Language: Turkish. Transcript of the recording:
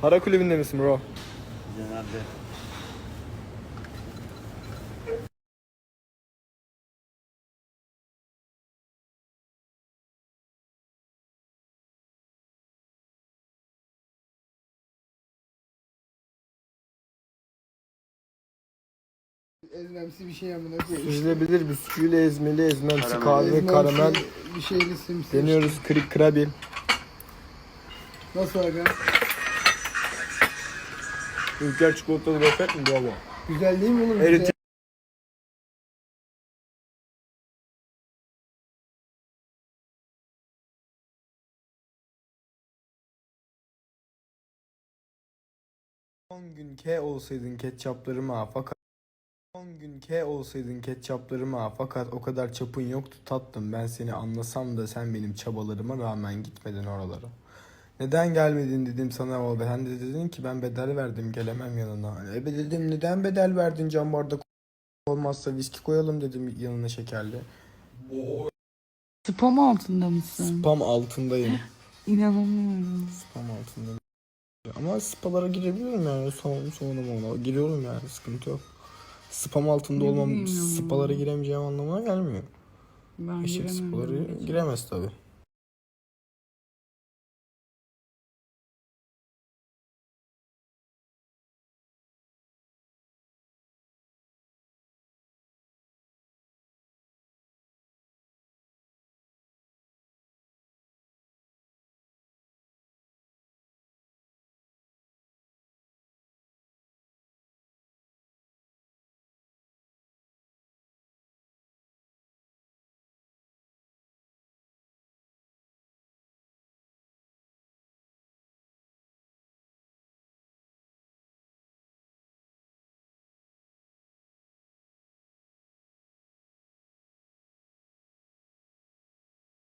Para kulübünde misin bro? Genelde. Ezmemsi bir şey amına koyayım. Süzülebilir bisküviyle ezmeli, ezmemsi Karamel. kahve, Ezmemsi karamel. Bir şeyli simsi. Deniyoruz krik krabi. Nasıl aga? Ülker çikolatalı gofret mi bravo? Güzel değil mi oğlum? Son gün K olsaydın ketçaplarıma fakat Son gün K olsaydın ketçaplarıma fakat o kadar çapın yoktu tatlım ben seni anlasam da sen benim çabalarıma rağmen gitmedin oralara. Neden gelmedin dedim sana ama ben de dedin ki ben bedel verdim gelemem yanına. E dedim neden bedel verdin cam bardak olmazsa viski koyalım dedim yanına şekerli. Spam altında mısın? Spam altındayım. İnanamıyorum. Spam altındayım. Ama spalara girebiliyorum yani son sonra ona giriyorum yani sıkıntı yok. Spam altında Ne olmam spalara giremeyeceğim anlamına gelmiyor. Ben Eşek spaları giremez tabi.